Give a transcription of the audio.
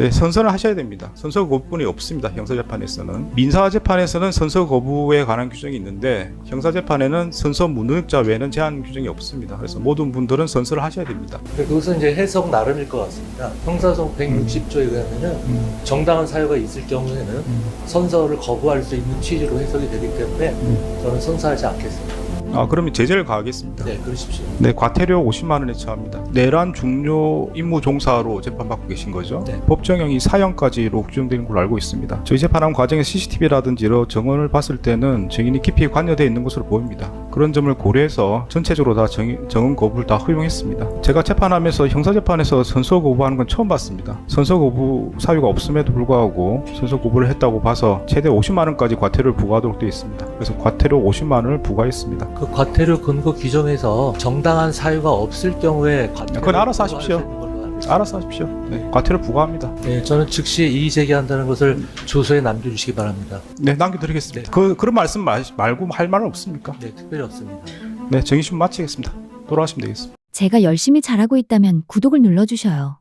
네, 선서를 하셔야 됩니다. 선서 거부권이 없습니다. 형사재판에서는. 민사재판에서는 선서 거부에 관한 규정이 있는데 형사재판에는 선서 무능력자 외에는 제한 규정이 없습니다. 그래서 모든 분들은 선서를 하셔야 됩니다. 근데 그것은 이제 해석 나름일 것 같습니다. 형사성 160조에 의하면은 정당한 사유가 있을 경우에는 선서를 거부할 수 있는 취지로 해석이 되기 때문에 저는 선서하지 않겠습니다. 아, 그러면 제재를 가하겠습니다. 네, 그러십시오. 네, 과태료 50만 원에 처합니다. 내란 중요 임무 종사로 재판받고 계신 거죠. 네. 법정형이 사형까지로 규정되는 걸로 알고 있습니다. 저희 재판하는 과정에 CCTV라든지 여러 정원을 봤을 때는 증인이 깊이 관여되어 있는 것으로 보입니다. 그런 점을 고려해서 전체적으로 다 정, 정원 거부를 다 허용했습니다. 제가 재판하면서 형사재판에서 선서 거부하는 건 처음 봤습니다. 선서 거부 사유가 없음에도 불구하고 선서 거부를 했다고 봐서 최대 50만 원까지 과태료를 부과하도록 되어 있습니다. 그래서 과태료 50만 원을 부과했습니다. 그 과태료 근거 규정에서 정당한 사유가 없을 경우에 과태료 그건 알아서 하십시오. 알아서 하십시오. 네, 과태료 부과합니다. 네, 저는 즉시 이의 제기한다는 것을 조서에 남겨주시기 바랍니다. 네, 남겨드리겠습니다. 네. 그, 그런 말씀 마- 말고 할 말은 없습니까? 네, 특별히 없습니다. 네, 정의심 마치겠습니다. 돌아가시면 되겠습니다. 제가 열심히 잘하고 있다면 구독을 눌러주셔요.